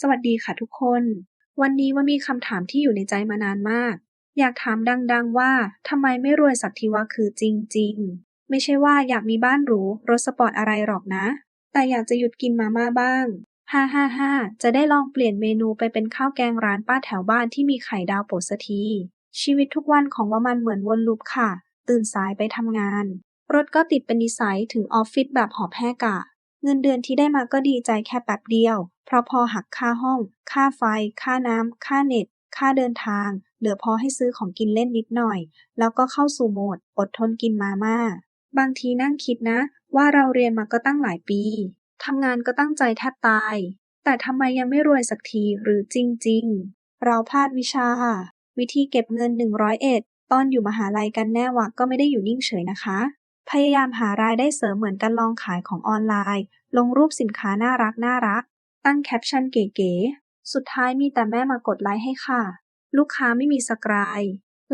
สวัสดีค่ะทุกคน วันนี้ว่ามีคำถามที่อยู่ในใจมานานมาก อยากถามดังๆว่าทำไมไม่รวยสักทีวะคือจริง ๆ ไม่ใช่ว่าอยากมีบ้านหรูรถสปอร์ตอะไรหรอกนะ แต่อยากจะหยุดกินมาม่าบ้างฮ่าฮ่าฮ่าจะได้ลองเปลี่ยนเมนูไปเป็นข้าวแกงร้านป้าแถวบ้านที่มีไข่ดาวโปะสักทีชีวิตทุกวันของว่ามันเหมือนวนลูปค่ะ ตื่นสายไปทำงาน รถก็ติดเป็นนิสัยถึงออฟฟิศแบบหอบแหกกะเงินเดือนที่ได้มาก็ดีใจแค่แป๊บเดียว เพราะพอหักค่าห้อง ค่าไฟ ค่าน้ำ ค่าเน็ต ค่าเดินทาง เหลือพอให้ซื้อของกินเล่นนิดหน่อย แล้วก็เข้าสู่โหมดอดทนกินมาม่า บางทีนั่งคิดนะ ว่าเราเรียนมาก็ตั้งหลายปี ทำงานก็ตั้งใจแทบตาย แต่ทำไมยังไม่รวยสักทีหรือจริง ๆ เราพลาดวิชา วิธีเก็บเงิน 101 ตอนอยู่มหาลัยกันแน่วะก็ไม่ได้อยู่นิ่งเฉยนะคะพยายามหารายได้เสริมเหมือนกันลองขายของออนไลน์ ลงรูปสินค้าน่ารักน่ารัก ตั้งแคปชั่นเก๋ๆ สุดท้ายมีแต่แม่มากดไลค์ให้ค่ะ ลูกค้าไม่มีสกราย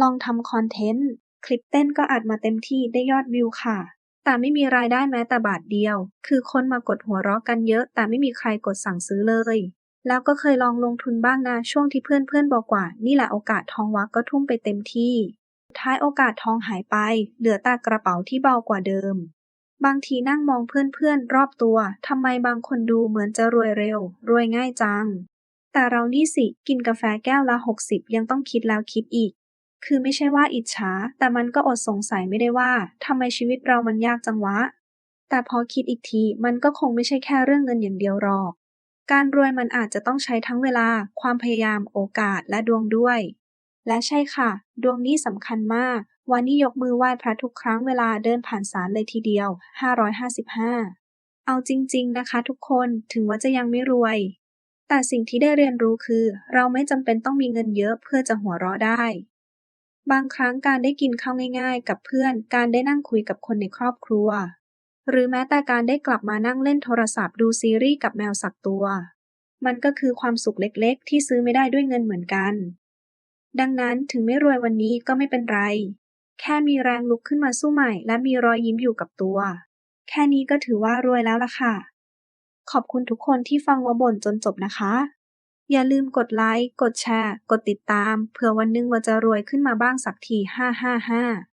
ลองทำคอนเทนต์ คลิปเต้นก็อัดมาเต็มที่ได้ยอดวิวค่ะ แต่ไม่มีรายได้แม้แต่บาทเดียว คือคนมากดหัวเราะกันเยอะ แต่ไม่มีใครกดสั่งซื้อเลย แล้วก็เคยลองลงทุนบ้างนะช่วงที่เพื่อนๆบอกว่า นี่แหละโอกาสทองวะก็ทุ่มไปเต็มที่ท้ายโอกาสทองหายไป เหลือแต่กระเป๋าที่เบากว่าเดิม บางทีนั่งมองเพื่อนๆ รอบตัว ทำไมบางคนดูเหมือนจะรวยเร็ว รวยง่ายจัง แต่เรานี่สิ กินกาแฟแก้วละ 60 ยังต้องคิดแล้วคิดอีก คือไม่ใช่ว่าอิจฉา แต่มันก็อดสงสัยไม่ได้ว่าทำไมชีวิตเรามันยากจังวะ แต่พอคิดอีกที มันก็คงไม่ใช่แค่เรื่องเงินอย่างเดียวหรอก การรวยมันอาจจะต้องใช้ทั้งเวลา ความพยายาม โอกาส และดวงด้วย และใช่ค่ะ ดวงนี่สำคัญมาก วันนี้ยกมือไหว้พระทุกครั้งเวลาเดินผ่านศาลเลยทีเดียว 555 เอาจริง ๆ นะคะ ทุกคน ถึงว่าจะยังไม่รวย แต่สิ่งที่ได้เรียนรู้คือ เราไม่จำเป็นต้องมีเงินเยอะเพื่อจะหัวเราะได้ บางครั้งการได้กินข้าวง่าย ๆ กับเพื่อน การได้นั่งคุยกับคนในครอบครัว หรือแม้แต่การได้กลับมานั่งเล่นโทรศัพท์ดูซีรีส์กับแมวสักตัว มันก็คือความสุขเล็กๆ ที่ซื้อไม่ได้ด้วยเงินเหมือนกันดังนั้นถึงไม่รวยวันนี้ก็ไม่เป็นไร แค่มีแรงลุกขึ้นมาสู้ใหม่ และมีรอยยิ้มอยู่กับตัว แค่นี้ก็ถือว่ารวยแล้วล่ะค่ะ ขอบคุณทุกคนที่ฟังวบ่นจนจบนะคะ อย่าลืมกดไลค์ กดแชร์ กดติดตาม เผื่อวันหนึงว่าจะรวยขึ้นมาบ้างสักที 555